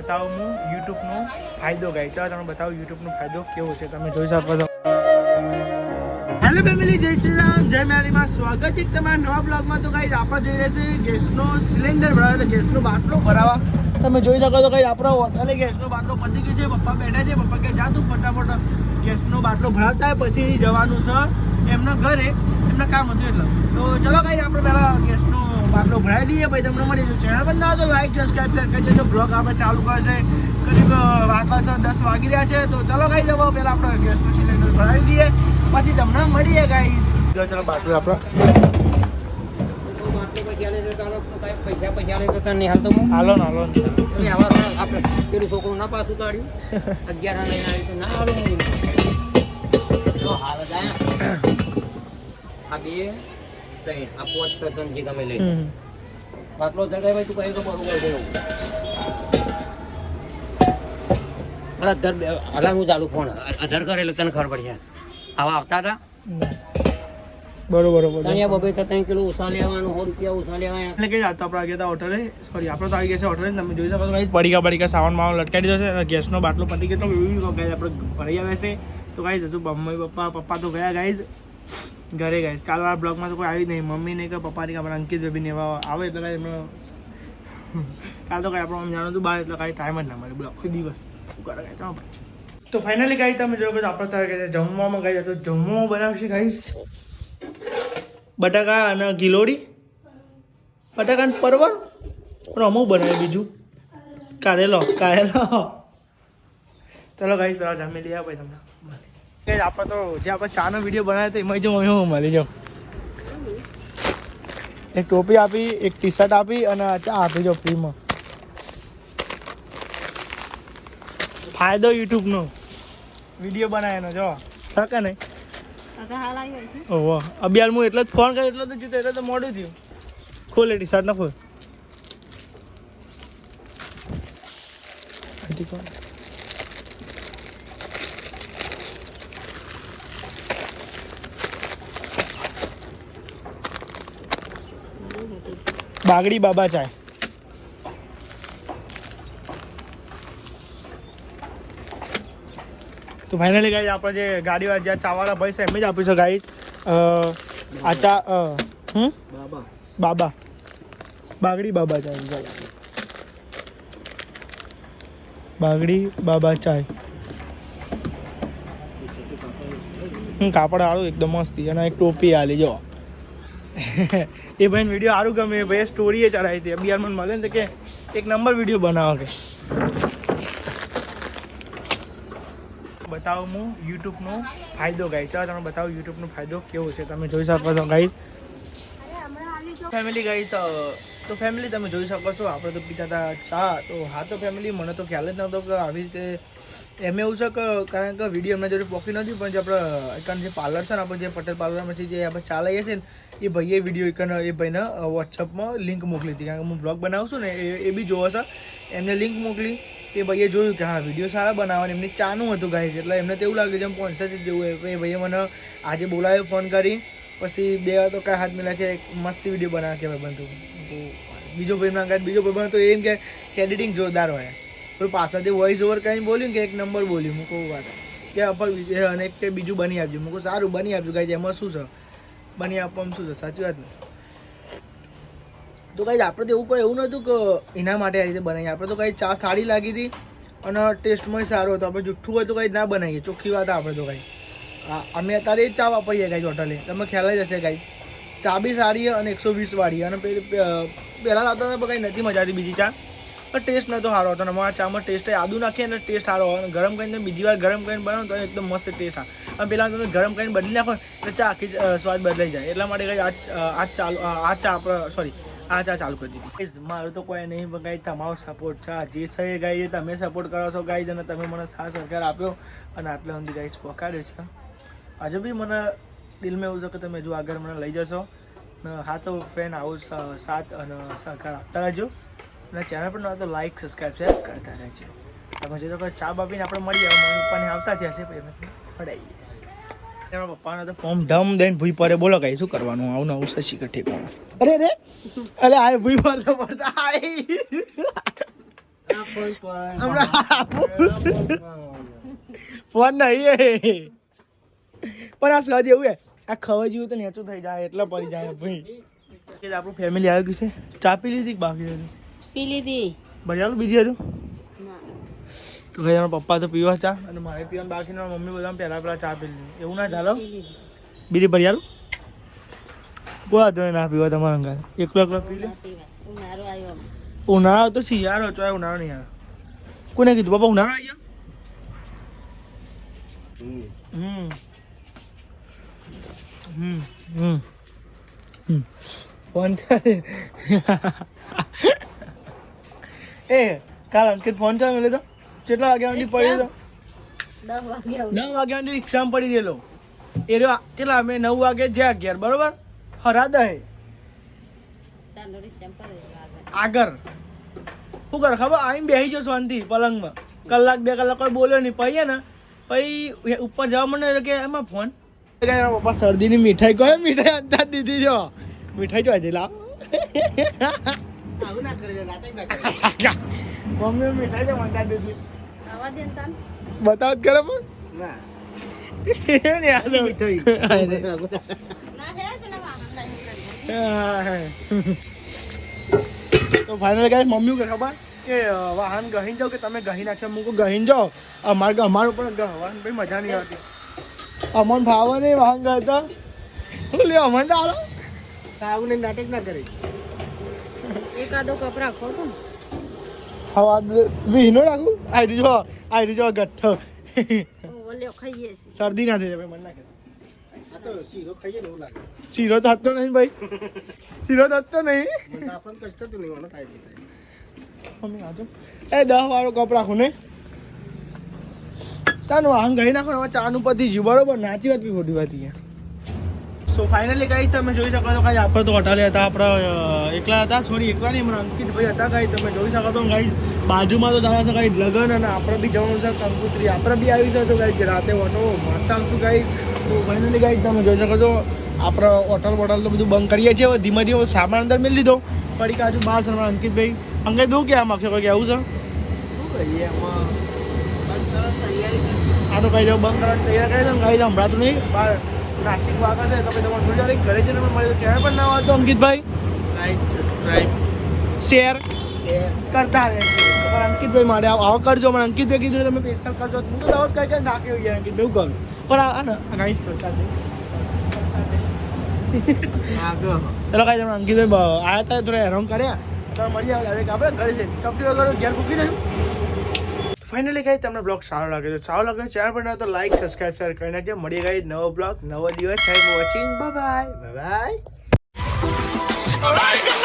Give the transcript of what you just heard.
બતાવું હું યુટ્યુબનો ફાયદો ગાઈ ચાલો તમને બતાવું યુટ્યુબનો ફાયદો કેવો છે. તમે જોઈ શકો છો. હેલો ફેમિલી, જય શ્રી રામ. જય મેલીમાં સ્વાગત છે તમારા નવા બ્લોગમાં. તો ગાઈઝ, આપણે જઈ રહ્યા છે ગેસનો સિલિન્ડર ભરાવા એટલે ગેસનો બાટલો ભરાવા. તમે જોઈ શકો છો ગાઈઝ, આપણો હોટલે ગેસનો બાટલો પતી ગયો છે. પપ્પા બેઠા છે. પપ્પા કે, જા તું ફટાફટ ગેસનો બાટલો ભરાવતા પછી જવાનું છે. એમના ઘરે, એમના કામ હતું એટલે. તો ચલો ગાઈઝ, આપણે પહેલા ગેસનો બાટલો ભરાઈ દઈએ પછી તમને મળી જશે. ચેનલ પર ના તો લાઈક સબસ્ક્રાઈબ શેર કરજો તો બ્લોગ આપણે ચાલુ કરશે કરીબ વાગવા છે દસ વાગી રહ્યા છે તો ચલો ગાઈઝ જવો પહેલાં આપણે ગેસનું સિલિન્ડર ભરાવી દઈએ. પછી તમને મળીએ ગાઈ ચલો ચલો બાટલો આપણો. પૈસા પૈસા લે તો તને નિહાલ તો હું હાલો ને હાલો ને. તમે આવા આપણે પેલું છોકરું ના પાછું કાઢ્યું અગિયાર લઈને આવી તો ના હાલો હું તો હાલ આ બે. ત્રણ આ પાંચ છ જે તમે લઈ હમ. બાટલો જગાય ભાઈ તું કહે તો બરોબર છે. અલા અધર બે- હું ચાલુ ફોન. અધર કરેલું તને ખબર પડશે આવા આવતા હતા? બરોબર બરોબર. બબે તો ત્રણ કિલો ઉસા લેવાનું સો રૂપિયા ઉસા લેવાના. એટલે કે આ તો આપણે ગયા હતા હોટલે સોરી આપણે તો આવી ગયા છે હોટલે તમે જોઈ શકો છો પડીકા પડીકા સામાન માવાનો લટકાઈ દીધો છે અને ગેસનો બાટલો પતી ગયો તો આપણે ભરાઈ આવે છે. તો ગાઈસ હજુ મમ્મી પપ્પા પપ્પા તો ગયા ગાઈસ ઘરે ગઈ કાલવાળા બ્લોગમાં તો કોઈ આવી નહીં. મમ્મી નહીં કે પપ્પા નહીં કે આપણા અંકિત બેબી ને એવા આવે એટલે કાંઈ એમનો કાલ તો કાંઈ આપણે આમ જાણો હતું બહાર, એટલે કાંઈ ટાઈમ જ ના મળે. બોલો આખો દિવસ. કરે કાંઈ? ત્રણ પછી તો ફાઇનલી ગાઈ તમે જોયો કે આપણે ત્યારે જમવામાં ગઈ તો જમવામાં બનાવશે ગાઈશ બટાકા અને ગિલોડી. બટાકા અને પરવર પણ અમુક બનાવે બીજું. કાઢેલો કાઢેલો ચલો ગાઈ પેલા જમી લઈએ પછી તમને આપણે તો જે આપણે ચાનો વીડિયો બનાવ્યો તો એમાં જો હું મળી જાઉં. એક ટોપી આપી એક ટી શર્ટ આપી અને ચા આપી જો ફ્રીમાં. ફાયદો યુટ્યુબનો. વીડિયો બનાવ્યાનો જો. શકે ને ઓહો. અભિયાન હું એટલો જ ફોન કર્યો એટલો તો જીતો એટલે તો મોડું થયું. ખોલે ટી શર્ટ ના ખોલ. બાગડી બાબા ચાય. તો ફાઇનલી ગાઈ આપણે જે ગાડીવાળા જ્યાં ચાવાળા ભાઈ છે એમ જ આપીશું ગાઈ આ ચા હમ? બાબા. બાબા. બાગડી બાબા ચાય બાગડી બાબા ચાય. કાપડ વાળું એકદમ મસ્તી અને એક ટોપી આલી જો. એ ભાઈને વીડિયો સારું ગમે એ ભાઈએ સ્ટોરી એ ચડાવી હતી. બિહાર મને મળે ને કે એક નંબર વીડિયો બનાવો કે. બતાવું હું યુટ્યુબનો ફાયદો ગાઈ ચાલો તમે બતાવો યુટ્યુબનો ફાયદો કેવો છે. તમે જોઈ શકો છો ગાઈ ફેમિલી ગઈ તો તો ફેમિલી તમે જોઈ શકો છો. આપણે તો પીતા હતા ચા. તો હા, તો ફેમિલી મને તો ખ્યાલ જ નહોતો કે આવી રીતે એમ એવું છે કે કારણ કે વીડિયો એમના જોડે પોકી નથી પણ જે આપણે કારણ જે પાર્લર છે ને, આપણે જે પટેલ પાર્લરમાંથી જે આપણે ચા લઈએ છીએ ને, એ ભાઈએ વીડિયો એકન એ ભાઈને વોટ્સઅપમાં લિંક મોકલી હતી. કારણ કે હું બ્લોગ બનાવું છું ને, એ એ બી જોવો છે. એમને લિંક મોકલી, એ ભાઈએ જોયું કે હા વીડિયો સારા બનાવવાની. એમની ચાનું હતું ગાઈસ એટલે એમને તો એવું લાગ્યું જેમ પોન્સર જેવું એ ભાઈએ મને આજે બોલાવ્યો ફોન કરી. પછી બે તો કાંઈ હાથ મિલા કે મસ્તી વીડિયો બનાવે કે ભાઈ બંધુ. બીજો ભાઈ કાંઈ બીજો ભાઈ તો એમ કે એડિટિંગ જોરદાર હોય. પણ પાછળથી વોઇસ ઓવર કરીને બોલ્યું કે એક નંબર બોલ્યું. મૂકો વાત. કે અપર અને કે બીજું બની આપજો. મૂકો સારું, બની આપજો. કાંઈ એમાં શું છે? બની આપવામાં શું છે? સાચી વાત ને? તો કાંઈ આપણે તો એવું કોઈ એવું નહોતું કે એના માટે આ રીતે બનાવીએ. આપણે તો કાંઈ ચા સારી લાગી હતી અને ટેસ્ટમાં સારો હતો. આપણે જુઠ્ઠું હોય તો કાંઈ ના બનાવીએ. ચોખ્ખી વાત આપણે તો કાંઈ અમે અત્યારે એ જ ચા વાપરીએ કાંઈ હોટલે તમે ખ્યાલ જ હશે ગાઈ ચા બી સારી અને એકસો વીસ વાળી અને પહેલાં લાવતા હતા કંઈ નથી મજા આવતી બીજી ચા. પણ ટેસ્ટ નહોતો સારો હતો અમારા ચામાં ટેસ્ટ આદુ નાખીએ અને ટેસ્ટ સારો અને ગરમ કરીને બીજી વાર ગરમ કરીને બનાવો તો એકદમ મસ્ત ટેસ્ટ આવે. અને પહેલાં તમે ગરમ કરીને બદલી નાખો એટલે ચા આખી સ્વાદ બદલાઈ જાય. એટલા માટે કંઈ આ આ ચાલુ આ ચા આપણે સોરી આ ચા ચાલુ કરી દીધી. મારું તો કોઈ નહીં, પણ ગાઈ તમારો સપોર્ટ છે. જે છે ગાઈ તમે સપોર્ટ કરો છો ગાઈ અને તમે મને સાથ સહકાર આપ્યો. અને આટલા સુધી ગાઈસ પહોંચાડ્યો છે. હજુ બી મને દિલમાં એવું છે કે તમે જો આગળ મને લઈ જશો. ને હા તો ફ્રેન્ડ આવું સાથ અને સહકાર આપતા રહેજો. અને ચેનલ પર તો લાઈક સબસ્ક્રાઈબ શેર કરતા રહેજો. તમે જે લોકો ચા બાપીને આપણે મળી જાય મમ્મી પપ્પાને આવતા થયા છે પછી અમે પડાવીએ એમાં પપ્પાને તો ફોર્મ ઢમ દઈને ભૂઈ પડે. બોલો કઈ શું કરવાનું? આવું નવું શશી કે ઠેકાણું અરે રે અરે આ ભૂઈ પડતા. પડતા હમણાં ફોન નહીં પણ આ સહજ એવું હે આ ખવાઈ જેવું તો નેચું થઈ જાય એટલે પડી જાય ભાઈ. કે આપણું ફેમિલી આવી ગયું છે? ચા પી લીધી બાકી હતી પી લીધી. ભરિયાલું બીજી હજુ? ના. તો ભાઈ એના પપ્પા તો પીવા ચા અને મારે પીવાનું બાકી ને મમ્મી બધા પહેલાં પહેલાં ચા પી લીધી. એવું ના ચાલો પી લીધી. બીજી ભરિયાલું કોઈ વાંધો ના પીવા તમારા અંગાત એકલો એકલો પી લે? ઉનાળો આવ્યો તો શિયાળો ચોય ઉનાળો નહીં આવે. કોને કીધું બાપા ઉનાળો આવી ગયો? હમ હમ હમ. હમ. ફોન એ કાલ અંકિત ફોન ચાલે મેલે તો? કેટલા વાગ્યા પડ્યો તો? નવ વાગ્યા રિક્ષામાં પડી ગયેલો. એ રહ્યો કેટલા અમે નવ વાગે જ્યાં અગિયાર બરોબર? હરા દહે આગળ. શું કર ખબર? આવીને બેસી ગયો શાંતિ પલંગમાં. કલાક બે કલાક કોઈ બોલ્યો નહીં. પહીએ ને પછી ઉપર જવા મને કે એમાં ફોન પપ્પા શરદીની મીઠાઈ કહે મીઠાઈ અંદાજ દીધી જો મીઠાઈ જો આજે લાવ. મમ્મી મીઠાઈ તો અંદાજ દીધી? આવા દે ને તાન. બતાવ કરે તો. ફાઇનલ ગાય મમ્મી કે ખબર? કે વાહન ગહીન જાઓ કે તમે ગહી નાખ્યો મૂકો ગહીન જાઓ. અમારે અમારું ભાઈ મજા નહીં આવતી. અમન ભાવે નહીં વાહન ગયો તો લે અમન ડાળો. સાવું ને નાટક ના કરી. એકાદો કપ રાખો તો હવા વિહીનો રાખું? આઈ જો આઈ જો ગઠ્ઠો. ઓલ્યો ખાઈએ શરદી ના થઈ જાય મન ના કરે શીરો થતો હતો નહીં ભાઈ. શીરો તો કશું નહીં. મમ્મી આજો એ દસ વાળો કપ રાખું ને. તાનું આંગ ગઈ નાખો ને હવે ચાનું પતી ગયું. બરોબર? નાચી વાત બી ખોટી વાત સો ફાઇનલી કઈ તમે જોઈ શકો છો કાંઈ આપણે તો હોટલે હતા આપણે એકલા હતા સોરી એકલા નહીં હમણાં અંકિત ભાઈ હતા કાંઈ તમે જોઈ શકો છો કાંઈ બાજુમાં તો જાણે છે કાંઈ લગન અને આપણે બી જવાનું છે કંકુત્રી. આપણે બી આવી શકો કાંઈ રાતે ઓટો મારતા આવશું ગાઈ તો ફાઇનલી ગાઈ તમે જોઈ શકો છો આપણે હોટલ બોટલ તો બધું બંધ કરીએ છીએ ધીમે ધીમે સામાન અંદર મેળ લીધો પડી કાજુ અમારા અંકિતભાઈ અંકિત બહુ કહેવા માગશે કોઈ કહેવું છે? આ તો કહી દઉં બંધ કરવાની તૈયાર કરી દઉં કહી દઉં હમણાં તો નહીં. બહાર નાસિક વાગા છે તો તમારે થોડી વાર ઘરે જઈને મને મળી તો ત્યારે પણ ના વાંચો અંકિતભાઈ. લાઈક સબસ્ક્રાઈબ શેર કરતા રહેજો. તમારા અંકિતભાઈ મારે આવો કરજો. મને અંકિતભાઈ કીધું તમે સ્પેશિયલ કરજો. હું તો દાવત કઈ કઈ નાખી હોય અંકિતભાઈ કરું? પણ આ ને આ ગાઈસ કરતા. ચલો કાંઈ તમે અંકિતભાઈ આવ્યા હતા થોડા હેરાન કર્યા. તમે મળી આવે. આપણે ઘરે છે ચપટી વગર ઘેર મૂકી દઈશું. ફાઇનલી ગાઈ તમને બ્લોગ સારો લાગે તો સારો લાગે ચેનલ પર તો લાઈક સબસ્ક્રાઈબ શેર કરી નાખજો. મળી ગઈ નવો બ્લોગ નવો દિવસ. For watching bye bye bye